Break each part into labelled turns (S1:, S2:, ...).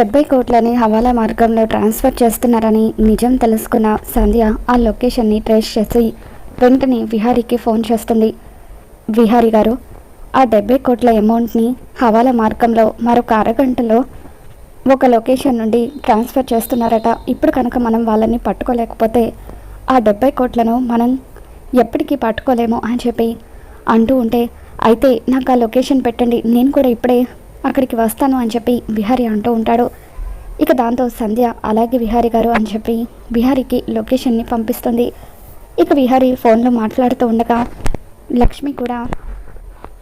S1: డెబ్బై కోట్లని హవాలా మార్గంలో ట్రాన్స్ఫర్ చేస్తున్నారని నిజం తెలుసుకున్న సంధ్య ఆ లొకేషన్ని ట్రేస్ చేసి వెంటనే విహారీకి ఫోన్ చేస్తుంది. విహారీ గారు ఆ డెబ్బై కోట్ల అమౌంట్ని హవాలా మార్గంలో మరొక అరగంటలో ఒక లొకేషన్ నుండి ట్రాన్స్ఫర్ చేస్తున్నారట. ఇప్పుడు కనుక మనం వాళ్ళని పట్టుకోలేకపోతే ఆ డెబ్బై కోట్లను మనం ఎప్పటికీ పట్టుకోలేము అని చెప్పి అంటూ ఉంటే అయితే నాకు ఆ లొకేషన్ పెట్టండి. నేను కూడా ఇప్పుడే అక్కడికి వస్తాను అని చెప్పి బిహారీ అంటూ ఉంటాడు. ఇక దాంతో సంధ్య అలాగే విహారి గారు అని చెప్పి విహారికి లొకేషన్ని పంపిస్తుంది. ఇక విహారి ఫోన్లో మాట్లాడుతూ ఉండగా లక్ష్మి కూడా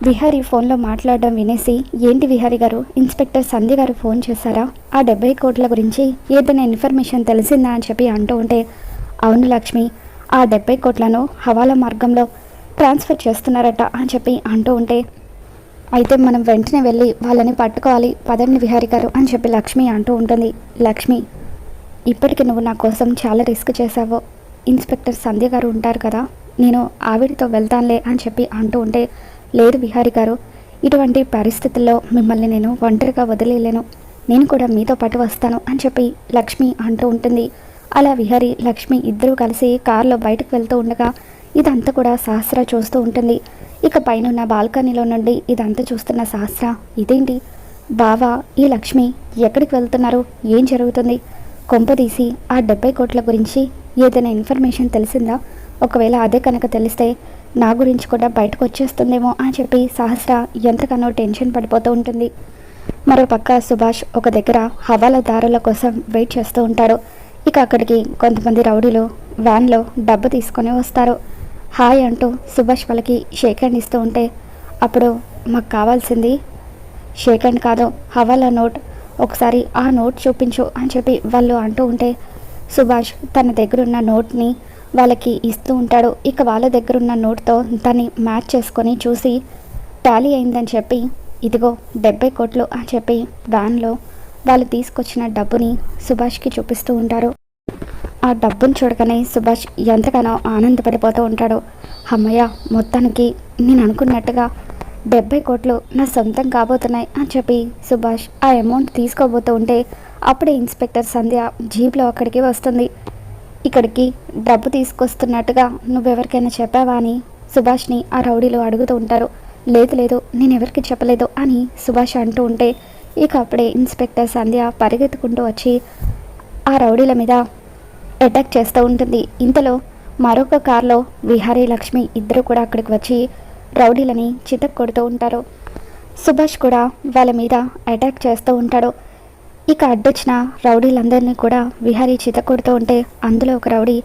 S1: విహారీ ఫోన్లో మాట్లాడడం వినేసి ఏంటి విహారీ గారు ఇన్స్పెక్టర్ సంధ్య గారు ఫోన్ చేశారా? ఆ డెబ్బై కోట్ల గురించి ఏదైనా ఇన్ఫర్మేషన్ తెలిసిందా? అని చెప్పి అంటూ ఉంటే అవును లక్ష్మి ఆ డెబ్బై కోట్లను హవాలా మార్గంలో ట్రాన్స్ఫర్ చేస్తున్నారట అని చెప్పి అంటూ ఉంటే అయితే మనం వెంటనే వెళ్ళి వాళ్ళని పట్టుకోవాలి. పదండి విహారి గారు అని చెప్పి లక్ష్మి అంటూ ఉంటుంది. లక్ష్మి ఇప్పటికి నువ్వు నా కోసం చాలా రిస్క్ చేశావు. ఇన్స్పెక్టర్ సంధ్య గారు ఉంటారు కదా నేను ఆవిడతో వెళ్తానులే అని చెప్పి అంటూ ఉంటే లేదు విహారి గారు ఇటువంటి పరిస్థితుల్లో మిమ్మల్ని నేను ఒంటరిగా వదిలేయలేను. నేను కూడా మీతో పాటు వస్తాను అని చెప్పి లక్ష్మి అంటూ ఉంటుంది. అలా విహారి లక్ష్మి ఇద్దరూ కలిసి కారులో బయటకు వెళ్తూ ఉండగా ఇదంతా కూడా సహస్ర చూస్తూ ఉంటుంది. ఇక పైన ఉన్న బాల్కనీలో నుండి ఇదంతా చూస్తున్న సహస్ర ఇదేంటి? బావా ఈ లక్ష్మి ఎక్కడికి వెళ్తున్నారు? ఏం జరుగుతుంది? కొంపదీసి ఆ డెబ్బై కోట్ల గురించి ఏదైనా ఇన్ఫర్మేషన్ తెలిసిందా? ఒకవేళ అదే కనుక తెలిస్తే నా గురించి కూడా బయటకు వచ్చేస్తుందేమో అని చెప్పి సహస్ర ఎంతగానో టెన్షన్ పడిపోతూ ఉంటుంది. మరోపక్క సుభాష్ ఒక దగ్గర హవాలదారుల కోసం వెయిట్ చేస్తూ ఉంటాడు ఇక అక్కడికి కొంతమంది రౌడీలు వ్యాన్లో డబ్బు తీసుకొని వస్తారు. హాయ్ అంటూ సుభాష్ వాళ్ళకి షేక్ హ్యాండ్ ఇస్తూ ఉంటే అప్పుడు మాకు కావాల్సింది షేక్ హ్యాండ్ కాదు హవాలా నోట్. ఒకసారి ఆ నోట్ చూపించు అని చెప్పి వాళ్ళు అంటూ ఉంటే సుభాష్ తన దగ్గర ఉన్న నోట్ని వాళ్ళకి ఇస్తూ ఉంటాడు. ఇక వాళ్ళ దగ్గర ఉన్న నోట్తో దాన్ని మ్యాచ్ చేసుకొని చూసి టాలీ అయిందని చెప్పి ఇదిగో డెబ్బై కోట్లు అని చెప్పి వ్యాన్లో వాళ్ళు తీసుకొచ్చిన డబ్బుని సుభాష్కి చూపిస్తూ ఉంటారు. ఆ డబ్బును చూడగానే సుభాష్ ఎంతగానో ఆనందపడిపోతూ ఉంటాడు. అమ్మయ్య మొత్తానికి నేను అనుకున్నట్టుగా డెబ్బై కోట్లు నా సొంతం కాబోతున్నాయి అని చెప్పి సుభాష్ ఆ అమౌంట్ తీసుకోబోతూ ఉంటే అప్పుడే ఇన్స్పెక్టర్ సంధ్య జీప్లో అక్కడికి వస్తుంది. ఇక్కడికి డబ్బు తీసుకొస్తున్నట్టుగా నువ్వెవరికైనా చెప్పావా అని సుభాష్ని ఆ రౌడీలు అడుగుతూ ఉంటారు. లేదు లేదు నేను ఎవరికి చెప్పలేదు అని సుభాష్ అంటూ ఉంటే ఇక అప్పుడే ఇన్స్పెక్టర్ సంధ్య పరిగెత్తుకుంటూ వచ్చి ఆ రౌడీల మీద అటాక్ చేస్తూ ఉంటుంది. ఇంతలో మరొక కార్లో విహారీ లక్ష్మి ఇద్దరు కూడా అక్కడికి వచ్చి రౌడీలని చితక్ కొడుతూ ఉంటారు. సుభాష్ కూడా వాళ్ళ మీద అటాక్ చేస్తూ ఉంటాడు. ఇక అడ్డొచ్చిన రౌడీలందరినీ కూడా విహారీ చిత కొడుతూ ఉంటే అందులో ఒక రౌడీ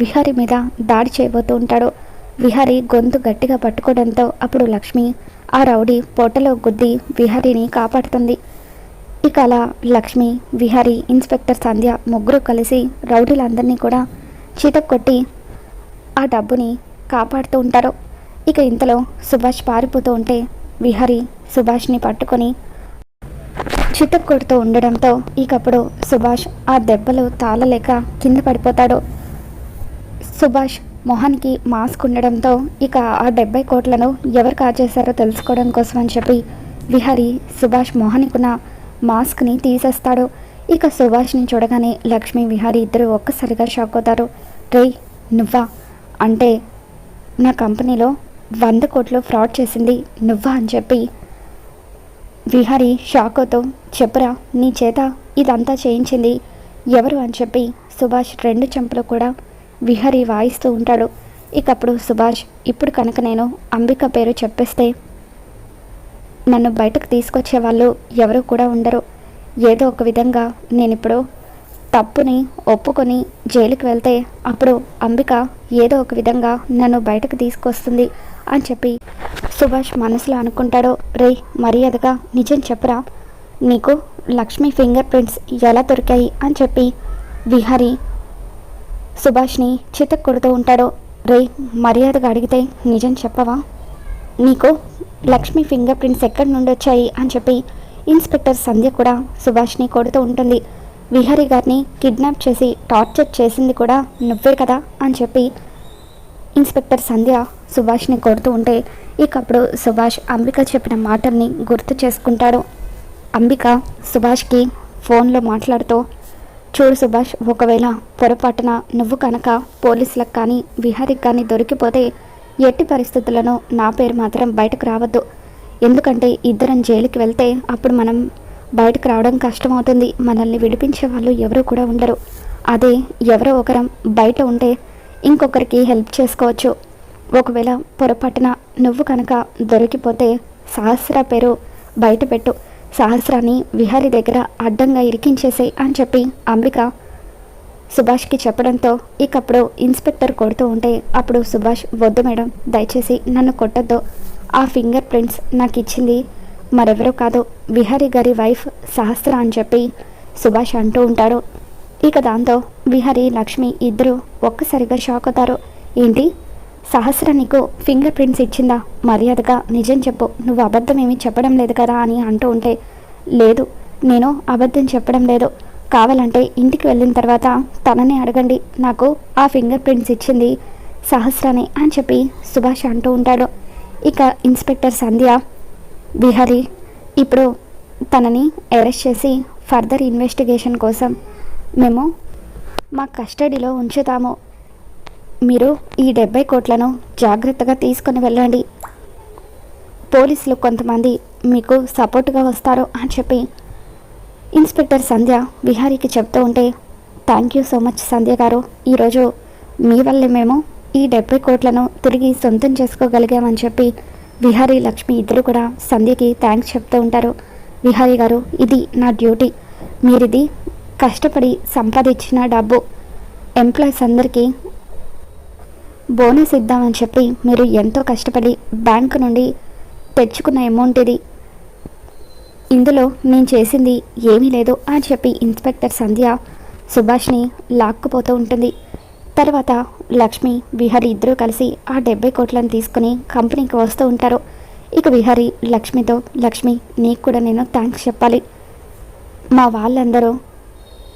S1: విహారీ మీద దాడి చేయబోతూ ఉంటాడు. విహారీ గొంతు గట్టిగా పట్టుకోవడంతో అప్పుడు లక్ష్మి ఆ రౌడీ పొట్టలో గుద్ది విహారీని కాపాడుతుంది. ఇక అలా లక్ష్మి విహారీ ఇన్స్పెక్టర్ సంధ్య ముగ్గురు కలిసి రౌడీలందరినీ కూడా చీతకు కొట్టి ఆ డబ్బుని కాపాడుతూ ఉంటారు. ఇక ఇంతలో సుభాష్ పారిపోతూ ఉంటే విహారీ సుభాష్ని పట్టుకొని చితక్ కొడుతూ ఉండడంతో ఇకప్పుడు సుభాష్ ఆ దెబ్బలు తాళలేక కింద పడిపోతాడు. సుభాష్ మొహానికి మాస్క్ ఉండడంతో ఇక ఆ డెబ్బై కోట్లను ఎవరు కాజేశారో తెలుసుకోవడం కోసం అని చెప్పి విహారీ సుభాష్ మొహానికి మాస్క్ని తీసేస్తాడు. ఇక సుభాష్ని చూడగానే లక్ష్మీ విహారీ ఇద్దరు ఒక్కసారిగా షాక్ అవుతారు. రే నువ్వా? అంటే నా కంపెనీలో వంద కోట్లు ఫ్రాడ్ చేసింది నువ్వా అని చెప్పి విహారి షాక్ అవుతూ చెప్పురా నీ చేత ఇదంతా చేయించింది ఎవరు? అని చెప్పి సుభాష్ రెండు చెంపలు కూడా విహారి వాయిస్తూ ఉంటాడు. ఇకప్పుడు సుభాష్ ఇప్పుడు కనుక నేను అంబిక పేరు చెప్పేస్తే నన్ను బయటకు తీసుకొచ్చే వాళ్ళు ఎవరు కూడా ఉండరు. ఏదో ఒక విధంగా నేను ఇప్పుడు తప్పుని ఒప్పుకొని జైలుకి వెళ్తే అప్పుడు అంబిక ఏదో ఒక విధంగా నన్ను బయటకు తీసుకొస్తుంది అని చెప్పి సుభాష్ మనసులో అనుకుంటాడో రే మర్యాదగా నిజం చెప్పరా. నీకు లక్ష్మి ఫింగర్ ప్రింట్స్ ఎలా దొరికాయి అని చెప్పి విహారి సుభాష్ని చితక్ కొడుతూ ఉంటాడో. రే మర్యాదగా అడిగితే నిజం చెప్పవా? నీకు లక్ష్మి ఫింగర్ ప్రింట్స్ ఎక్కడి నుండి వచ్చాయి అని చెప్పి ఇన్స్పెక్టర్ సంధ్య కూడా సుభాష్ని కొడుతూ ఉంటుంది. విహారీ గారిని కిడ్నాప్ చేసి టార్చర్ చేసింది కూడా నువ్వే కదా అని చెప్పి ఇన్స్పెక్టర్ సంధ్య సుభాష్ని కొడుతూ ఉంటే ఇకప్పుడు సుభాష్ అంబిక చెప్పిన మాటల్ని గుర్తు చేసుకుంటాడు. అంబిక సుభాష్కి ఫోన్లో మాట్లాడుతూ చూడు సుభాష్ ఒకవేళ పొరపాటున నువ్వు కనుక పోలీసులకు కానీ విహారికి కానీ దొరికిపోతే ఎట్టి పరిస్థితులను నా పేరు మాత్రం బయటకు రావద్దు. ఎందుకంటే ఇద్దరం జైలుకి వెళ్తే అప్పుడు మనం బయటకు రావడం కష్టమవుతుంది. మనల్ని విడిపించే వాళ్ళు ఎవరు కూడా ఉండరు. అదే ఎవరో ఒకరం బయట ఉంటే ఇంకొకరికి హెల్ప్ చేసుకోవచ్చు. ఒకవేళ పొరపాటున నువ్వు కనుక దొరికిపోతే సహస్ర పేరు బయట పెట్టు. సహస్రాన్ని విహారి దగ్గర అడ్డంగా ఇరికించేసే అని చెప్పి అంబిక సుభాష్కి చెప్పడంతో ఇకప్పుడు ఇన్స్పెక్టర్ కొడుతూ ఉంటే అప్పుడు సుభాష్ వద్దు మేడం దయచేసి నన్ను కొట్టద్దు. ఆ ఫింగర్ ప్రింట్స్ నాకు ఇచ్చింది మరెవరో కాదు విహారీ గారి వైఫ్ సహస్ర అని చెప్పి సుభాష్ అంటూ ఉంటాడు. ఇక దాంతో విహారీ లక్ష్మి ఇద్దరు ఒక్కసారిగా షాక్ అవుతారు. ఏంటి? సహస్ర నీకు ఫింగర్ ప్రింట్స్ ఇచ్చిందా? మర్యాదగా నిజం చెప్పు. నువ్వు అబద్ధం ఏమీ చెప్పడం లేదు కదా అని అంటూ ఉంటే లేదు నేను అబద్ధం చెప్పడం లేదు. కావాలంటే ఇంటికి వెళ్ళిన తర్వాత తననే అడగండి. నాకు ఆ ఫింగర్ ప్రింట్స్ ఇచ్చింది సహస్రనే అని చెప్పి సుభాష్ అంటూ ఉంటాడు. ఇక ఇన్స్పెక్టర్ సంధ్య బిహారీ ఇప్పుడు తనని అరెస్ట్ చేసి ఫర్దర్ ఇన్వెస్టిగేషన్ కోసం మేము మా కస్టడీలో ఉంచుతాము. మీరు ఈ డెబ్బై కోట్లను జాగ్రత్తగా తీసుకొని వెళ్ళండి. పోలీసులు కొంతమంది మీకు సపోర్ట్గా వస్తారు అని చెప్పి ఇన్స్పెక్టర్ సంధ్య విహారీకి చెప్తూ ఉంటే thank you so much Sandhya garu. ఈరోజు మీ వల్లే మేము ఈ డెబ్బై కోట్లను తిరిగి సొంతం చేసుకోగలిగామని చెప్పి విహారీ లక్ష్మి ఇద్దరు కూడా సంధ్యకి థ్యాంక్స్ చెప్తూ ఉంటారు. విహారీ గారు ఇది నా డ్యూటీ. మీరిది కష్టపడి సంపాదించిన డబ్బు. ఎంప్లాయీస్ అందరికీ బోనస్ ఇద్దామని చెప్పి మీరు ఎంతో కష్టపడి బ్యాంకు నుండి తెచ్చుకున్న అమౌంట్ ఇది. ఇందులో నేను చేసింది ఏమీ లేదు అని చెప్పి ఇన్స్పెక్టర్ సంధ్య సుభాష్ని లాక్కుపోతూ ఉంటుంది. తర్వాత లక్ష్మి విహారి ఇద్దరూ కలిసి ఆ డెబ్బై కోట్లను తీసుకుని కంపెనీకి వస్తూ ఉంటారు. ఇక విహారి లక్ష్మితో లక్ష్మి నీకు కూడా నేను థ్యాంక్స్ చెప్పాలి. మా వాళ్ళందరూ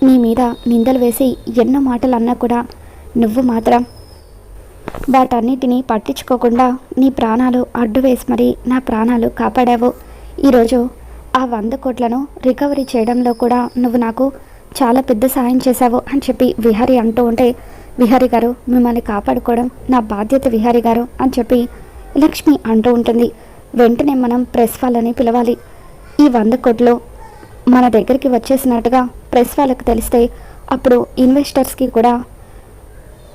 S1: నీ మీద నిందలు వేసి ఎన్నో మాటలు అన్నా కూడా నువ్వు మాత్రం వాటన్నిటినీ పట్టించుకోకుండా నీ ప్రాణాలు అడ్డు వేసి మరి నా ప్రాణాలు కాపాడావు. ఈరోజు ఆ వంద కోట్లను రికవరీ చేయడంలో కూడా నువ్వు నాకు చాలా పెద్ద సాయం చేశావు అని చెప్పి విహారి అంటూ ఉంటే విహారి గారు మిమ్మల్ని కాపాడుకోవడం నా బాధ్యత విహారి గారు అని చెప్పి లక్ష్మి అంటూ ఉంటుంది. వెంటనే మనం ప్రెస్ వాళ్ళని పిలవాలి. ఈ వంద కోట్లు మన దగ్గరికి వచ్చేసినట్టుగా ప్రెస్ వాళ్ళకు తెలిస్తే అప్పుడు ఇన్వెస్టర్స్కి కూడా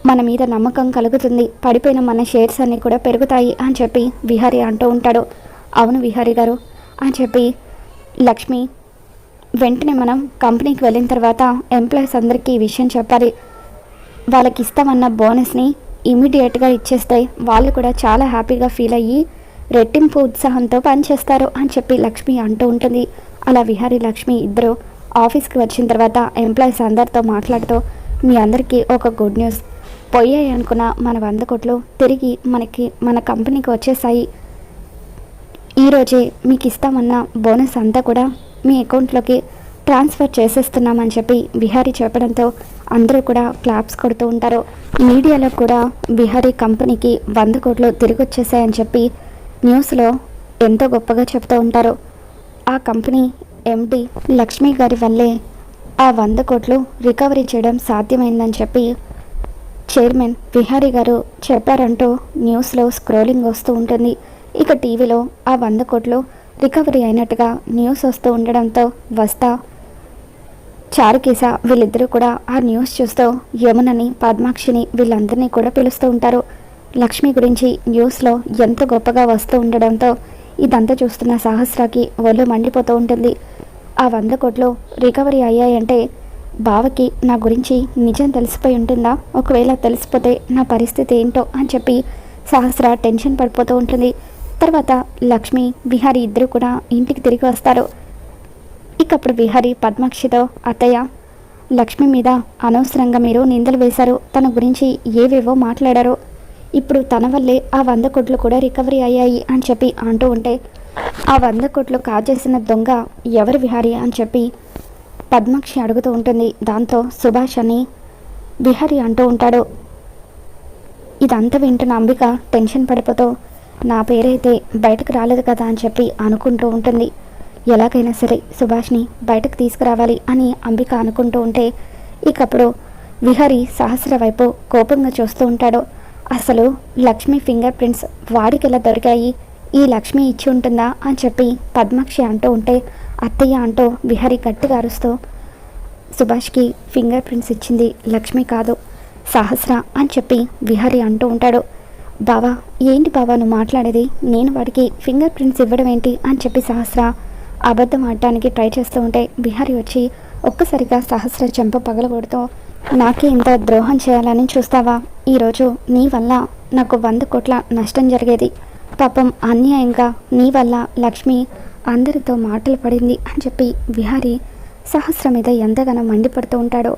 S1: మన మీద నమ్మకం కలుగుతుంది. పడిపోయిన మన షేర్స్ అన్నీ కూడా పెరుగుతాయి అని చెప్పి విహారి అంటూ ఉంటాడు. అవును విహారి గారు అని చెప్పి లక్ష్మి వెంటనే మనం కంపెనీకి వెళ్ళిన తర్వాత ఎంప్లాయీస్ అందరికీ ఈ విషయం చెప్పాలి. వాళ్ళకి ఇస్తామన్న బోనస్ని ఇమీడియట్గా ఇచ్చేస్తే వాళ్ళు కూడా చాలా హ్యాపీగా ఫీల్ అయ్యి రెట్టింపు ఉత్సాహంతో పనిచేస్తారు అని చెప్పి లక్ష్మి అంటూ ఉంటుంది. అలా విహారీ లక్ష్మి ఇద్దరు ఆఫీస్కి వచ్చిన తర్వాత ఎంప్లాయీస్ అందరితో మాట్లాడుతూ మీ అందరికీ ఒక గుడ్ న్యూస్. పోయాయి అనుకున్న మన వంద కోట్లు తిరిగి మనకి మన కంపెనీకి వచ్చేసాయి. ఈరోజే మీకు ఇస్తామన్న బోనస్ అంతా కూడా మీ అకౌంట్లోకి ట్రాన్స్ఫర్ చేసేస్తున్నామని చెప్పి బిహారీ చెప్పడంతో అందరూ కూడా క్లాప్స్ కొడుతూ ఉంటారు. మీడియాలో కూడా బిహారీ కంపెనీకి వంద కోట్లు తిరిగి వచ్చేసాయని చెప్పి న్యూస్లో ఎంతో గొప్పగా చెప్తూ ఉంటారు. ఆ కంపెనీ ఎండి లక్ష్మి గారి వల్లే ఆ వంద కోట్లు రికవరీ చేయడం సాధ్యమైందని చెప్పి చైర్మన్ బిహారీ గారు చెప్పారంటూ న్యూస్లో స్క్రోలింగ్ వస్తూ ఉంటుంది. ఇక టీవీలో ఆ వంద కోట్లు రికవరీ అయినట్టుగా న్యూస్ వస్తూ ఉండడంతో వస్తా చారుకేశ వీళ్ళిద్దరూ కూడా ఆ న్యూస్ చూస్తూ యమునని పద్మాక్షిని వీళ్ళందరినీ కూడా పిలుస్తూ ఉంటారు. లక్ష్మి గురించి న్యూస్లో ఎంత గొప్పగా వస్తూ ఉండడంతో ఇదంతా చూస్తున్న సహస్రాకి ఒళ్ళు మండిపోతూ ఉంటుంది. ఆ వంద కోట్లు రికవరీ అయ్యాయంటే బావకి నా గురించి నిజం తెలిసిపోయి ఉంటుందా? ఒకవేళ తెలిసిపోతే నా పరిస్థితి ఏంటో అని చెప్పి సహస్ర టెన్షన్ పడిపోతూ ఉంటుంది. తర్వాత లక్ష్మి విహారి ఇద్దరు కూడా ఇంటికి తిరిగి వస్తారు. ఇక అప్పుడు విహారి పద్మాక్షితో అత్తయ్య లక్ష్మి మీద అనవసరంగా మీరు నిందలు వేశారు. తన గురించి ఏవేవో మాట్లాడారు. ఇప్పుడు తన వల్లే ఆ వంద కోట్లు కూడా రికవరీ అయ్యాయి అని చెప్పి అంటూ ఉంటే ఆ వంద కోట్లు కాజేసిన దొంగ ఎవరు విహారి అని చెప్పి పద్మాక్షి అడుగుతూ ఉంటుంది. దాంతో సుభాష్ అని విహారి అంటూ ఉంటాడు. ఇదంతా వింటున్న అంబిక టెన్షన్ పడిపోతూ నా పేరైతే బయటకు రాలేదు కదా అని చెప్పి అనుకుంటూ ఉంటుంది. ఎలాగైనా సరే సుభాష్ని బయటకు తీసుకురావాలి అని అంబిక అనుకుంటూ ఉంటే ఇకప్పుడు విహరి సహస్ర వైపు కోపంగా చూస్తూ ఉంటాడు. అసలు లక్ష్మి ఫింగర్ ప్రింట్స్ వాడికి ఎలా దొరికాయి? ఈ లక్ష్మి ఇచ్చి ఉంటుందా? అని చెప్పి పద్మాక్షి అంటూ ఉంటే అత్తయ్య అంటూ విహరి గట్టిగా అరుస్తూ సుభాష్కి ఫింగర్ ప్రింట్స్ ఇచ్చింది లక్ష్మి కాదు సహస్ర అని చెప్పి విహరి అంటూ ఉంటాడు. బావా ఏంటి బావా నువ్వు మాట్లాడేది? నేను వాడికి ఫింగర్ ప్రింట్స్ ఇవ్వడం ఏంటి అని చెప్పి సహస్ర అబద్ధం ఆడటానికి ట్రై చేస్తూ ఉంటే బిహారీ వచ్చి ఒక్కసారిగా సహస్ర చెంప పగలగొడుతూ నాకే ఇంత ద్రోహం చేయాలని చూస్తావా? ఈరోజు నీ వల్ల నాకు వంద కోట్ల నష్టం జరిగేది. పాపం అన్యాయంగా నీ వల్ల లక్ష్మి అందరితో మాటలు పడింది అని చెప్పి విహారి సహస్ర మీద ఎంతగానో మండిపడుతూ ఉంటాడో.